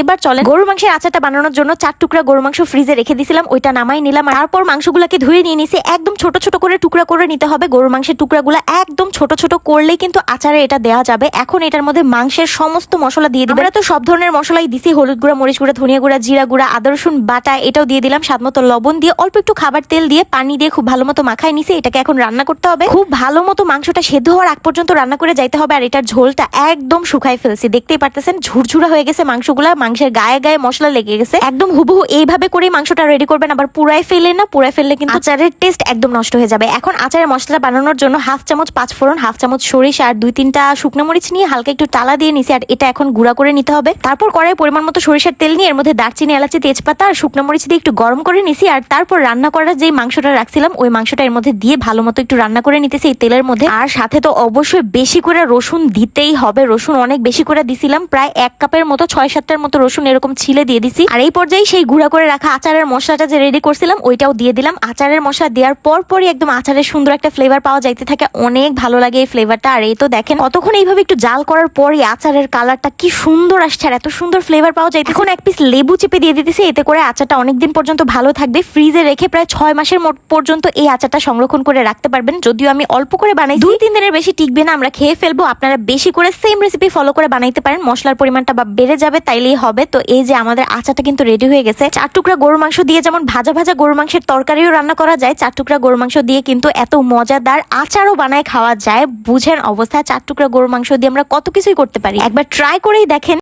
এবার চলে গরুর মাংসের আচারটা বানানোর জন্য চার টুকরা গরু মাংস ফ্রিজে রেখে দিয়েছিলাম, ওইটা নামাই নিলাম তারপর মাংসগুলোকে ধুয়ে নিয়ে নিছি একদম ছোট ছোট করে টুকরা করে নিতে হবে। গরুর মাংসের টুকরাগুলো একদম ছোট ছোট করলেই কিন্তু আচারে এটা দেওয়া যাবে। এখন এটার মধ্যে মাংসের সমস্ত মশলা দিয়ে দিবে। তো সব ধরনের মশলাই দিছি। হলুদ গুঁড়া, মরিচ গুঁড়া, ধনিয়া গুঁড়া, জিরা গুঁড়া, আদা বাটা এটাও দিয়ে দিলাম। স্বাদ মতো লবণ দিয়ে অল্প একটু খাবার তেল দিয়ে পানি দিয়ে খুব ভালো মতো মাখায় নিছি। এটাকে এখন রান্না করতে হবে। খুব ভালো মতো মাংসটা সেদ্ধ হওয়ার আগ পর্যন্ত রান্না করে যাইতে হবে আর এটার ঝোলটা একদম শুকাই ফেলছি। দেখতেই পারতেছেন, ঝুরঝুরা হয়ে গেছে মাংসগুলা। মাংসের গায়ে গায়ে মশলা লেগে গেছে। একদম হুবহু এইভাবে করে মাংসটা রেডি করবেন আবার পুরাই ফেলে না পুরাই ফেললে কিন্তু আচারের টেস্ট একদম নষ্ট হয়ে যাবে। এখন আচারের মশলা বানানোর জন্য হাফ চামচ পাঁচ ফোড়ন হাফ চামচ সরিষা আর দুই তিনটা শুকনো মরিচ নিয়ে হালকা একটু টালা দিয়ে নিছি আর এটা এখন গুঁড়া করে নিতে হবে। তারপর কড়াই পরিমাণ মতো সরিষার তেল নিয়ে এর মধ্যে দারচিনি এলাচি তেজপাতা আর শুকনো মরিচ দিয়ে একটু গরম করে নিছি আর তারপর রান্না করার যে মাংসটা রাখছিলাম ওই মাংসটা এর মধ্যে দিয়ে ভালো মতো একটু রান্না করে নিতেছি এই তেলের মধ্যে। আর সাথে তো অবশ্যই বেশি করে রসুন দিতেই হবে রসুন অনেক বেশি করে দিছিলাম প্রায় এক কাপের মতো ছয় সাতটার মতো রসুন এরকম ছিলে দিয়ে দিছি। আর এই পর্যায়ে সেই গুঁড়া করে রাখা আচারের মশলাটা যে রেডি করছিলাম ওইটাও দিয়ে দিলাম। আচারের মশলা দেওয়ার পর পরই একদম আচারের সুন্দর একটা ফ্লেভার পাওয়া যাইতে থাকে। অনেক ভালো লাগে এই ফ্লেভারটা আর এই তো দেখেন কতক্ষণ এইভাবে একটু জাল করার পরই আচারের কালারটা কি সুন্দর আসছে আর এত সুন্দর ফ্লেভার পাওয়া যায় এখন এক পিস লেবু চেপে দিয়ে দিতেছি এতে করে আচারটা অনেকদিন পর্যন্ত ভালো থাকবে। ফ্রিজে রেখে প্রায় ছয় মাসের পর্যন্ত এই আচারটা সংরক্ষণ করে রাখতে পারবেন। যদিও আমি অল্প করে বানাই দুই তিন দিনের বেশি টিকবে না আমরা খেয়ে ফেলব। আপনারা বেশি করে সেম রেসিপি ফলো করে বানাইতে পারেন। মশলার পরিমাণটা বা বেড়ে যাবে তাইলেই হবে। তো এই যে আমাদের আচারটা কিন্তু রেডি হয়ে গেছে। চার টুকরা গরুর মাংস দিয়ে যেমন ভাজা ভাজা গরুর মাংসের তরকারিও রান্না করা যায়, চার টুকরা গরুর মাংস দিয়ে কিন্তু এত মজাদার আচারও বানায় খাওয়া যায়। বুঝেন অবস্থা, চার টুকরা গরুর মাংস দিয়ে আমরা কত কিছুই করতে পারি। একবার ট্রাই করেই দেখেন